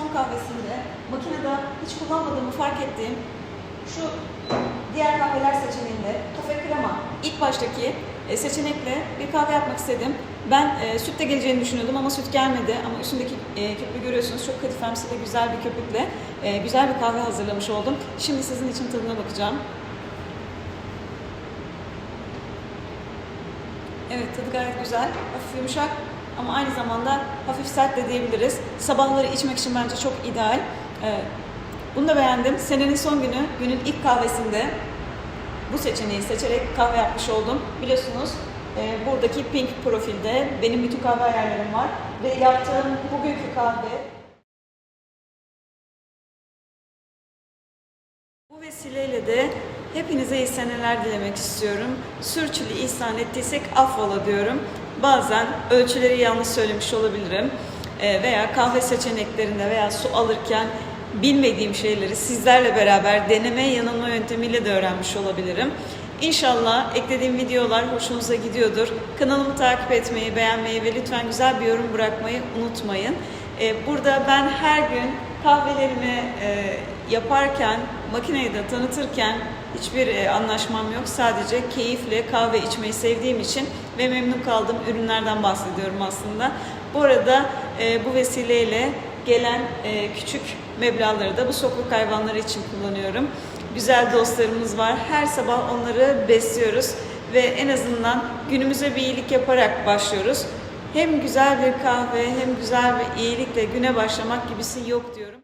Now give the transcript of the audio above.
kahvesinde makinede hiç kullanmadığımı fark ettiğim şu diğer kahveler seçeneğinde kafe krema ilk baştaki e, seçenekle bir kahve yapmak istedim. Ben e, süt de geleceğini düşünüyordum ama süt gelmedi. Ama üstündeki e, köpüğü görüyorsunuz. Çok kadifemsi ve güzel bir köpükle e, güzel bir kahve hazırlamış oldum. Şimdi sizin için tadına bakacağım. Evet tadı gayet güzel. Hafif yumuşak ama aynı zamanda hafif sert de diyebiliriz. Sabahları içmek için bence çok ideal. Ee, bunu da beğendim. Senenin son günü, günün ilk kahvesinde bu seçeneği seçerek kahve yapmış oldum. Biliyorsunuz e, buradaki pink profilde benim bütün kahve ayarlarım var. Ve yaptığım bugünkü kahve Bu vesileyle de hepinize iyi seneler dilemek istiyorum. Sürçülü ihsan ettiysek affola diyorum. Bazen ölçüleri yanlış söylemiş olabilirim. Ee, veya kahve seçeneklerinde veya su alırken bilmediğim şeyleri sizlerle beraber deneme yanılma yöntemiyle de öğrenmiş olabilirim. İnşallah eklediğim videolar hoşunuza gidiyordur. Kanalımı takip etmeyi, beğenmeyi ve lütfen güzel bir yorum bırakmayı unutmayın. Ee, Burada ben her gün kahvelerimi e, yaparken, makineyi de tanıtırken hiçbir e, anlaşmam yok. Sadece keyifle kahve içmeyi sevdiğim için ve memnun kaldığım ürünlerden bahsediyorum aslında. Bu arada e, bu vesileyle gelen e, küçük meblağları da bu sokak hayvanları için kullanıyorum. Güzel dostlarımız var. Her sabah onları besliyoruz ve en azından günümüze bir iyilik yaparak başlıyoruz. Hem güzel bir kahve hem güzel bir iyilikle güne başlamak gibisi yok diyorum.